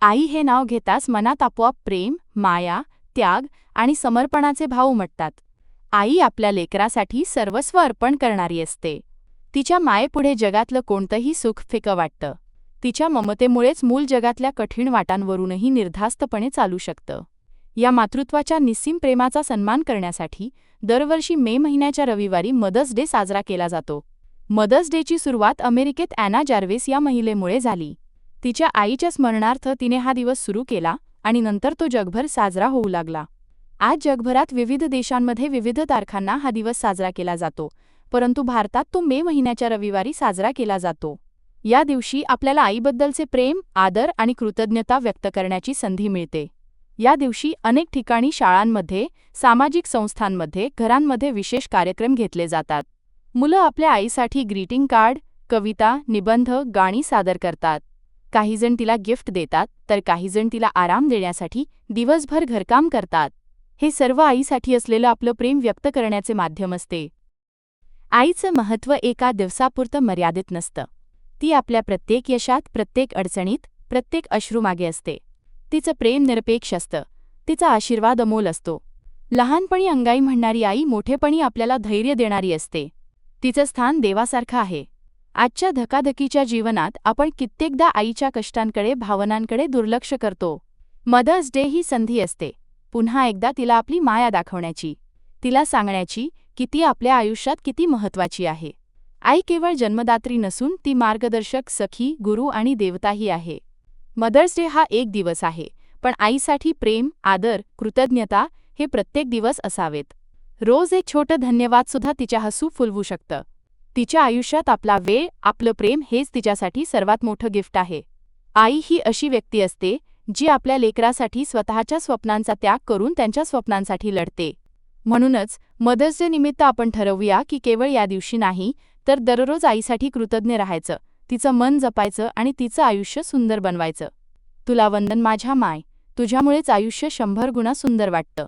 आई हे नाव घेताच मनात आपोआप प्रेम माया त्याग आणि समर्पणाचे भाव उमटतात. आई आपल्या लेकरासाठी सर्वस्व अर्पण करणारी असते. तिच्या मायेपुढे जगातलं कोणतंही सुख फिकं वाटतं. तिच्या ममतेमुळेच मूल जगातल्या कठीण वाटांवरूनही निर्धास्तपणे चालू शकतं. या मातृत्वाच्या निस्सीम प्रेमाचा सन्मान करण्यासाठी दरवर्षी मे महिन्याच्या रविवारी मदर्स डे साजरा केला जातो. मदर्स डेची सुरुवात अमेरिकेत ॲना जार्वेस या महिलेमुळे झाली. तिच्या आईच्या स्मरणार्थ तिने हा दिवस सुरू केला आणि नंतर तो जगभर साजरा होऊ लागला. आज जगभरात विविध देशांमध्ये विविध तारखांना हा दिवस साजरा केला जातो परंतु भारतात तो मे महिन्याच्या रविवारी साजरा केला जातो. या दिवशी आपल्याला आईबद्दलचे प्रेम आदर आणि कृतज्ञता व्यक्त करण्याची संधी मिळते. या दिवशी अनेक ठिकाणी शाळांमध्ये सामाजिक संस्थांमध्ये घरांमध्ये विशेष कार्यक्रम घेतले जातात. मुलं आपल्या आईसाठी ग्रीटिंग कार्ड कविता निबंध गाणी सादर करतात. काहीजण तिला गिफ्ट देतात तर काहीजण तिला आराम देण्यासाठी दिवसभर घरकाम करतात. हे सर्व आईसाठी असलेलं आपलं प्रेम व्यक्त करण्याचे माध्यम असते. आईचं महत्त्व एका दिवसापुरतं मर्यादित नसतं. ती आपल्या प्रत्येक यशात प्रत्येक अडचणीत प्रत्येक अश्रूमागे असते. तिचं प्रेम निरपेक्ष असतं. तिचा आशीर्वाद अमोल असतो. लहानपणी अंगाई म्हणणारी आई मोठेपणी आपल्याला धैर्य देणारी असते. तिचं स्थान देवासारखं आहे. आजच्या धकाधकीच्या जीवनात आपण कित्येकदा आईच्या कष्टांकडे भावनांकडे दुर्लक्ष करतो. मदर्स डे ही संधी असते. पुन्हा एकदा तिला आपली माया दाखवण्याची. तिला सांगण्याची की ती आपल्या आयुष्यात किती महत्वाची आहे. आई केवळ जन्मदात्री नसून ती मार्गदर्शक सखी गुरु आणि देवताही आहे. मदर्स डे हा एक दिवस आहे पण आईसाठी प्रेम आदर कृतज्ञता हे प्रत्येक दिवस असावेत. रोज एक छोटं धन्यवादसुद्धा तिच्या हसू फुलवू शकतं. तिच्या आयुष्यात आपला वेळ आपलं प्रेम हेच तिच्यासाठी सर्वात मोठं गिफ्ट आहे. आई ही अशी व्यक्ती असते जी आपल्या लेकरासाठी स्वतःच्या स्वप्नांचा त्याग करून त्यांच्या स्वप्नांसाठी लढते. म्हणूनच मदर्स डे निमित्त आपण ठरवूया की केवळ या दिवशी नाही तर दररोज आईसाठी कृतज्ञ राहायचं तिचं मन जपायचं आणि तिचं आयुष्य सुंदर बनवायचं. तुला वंदन माझ्या माय तुझ्यामुळेच आयुष्य शंभर गुणा सुंदर वाटतं.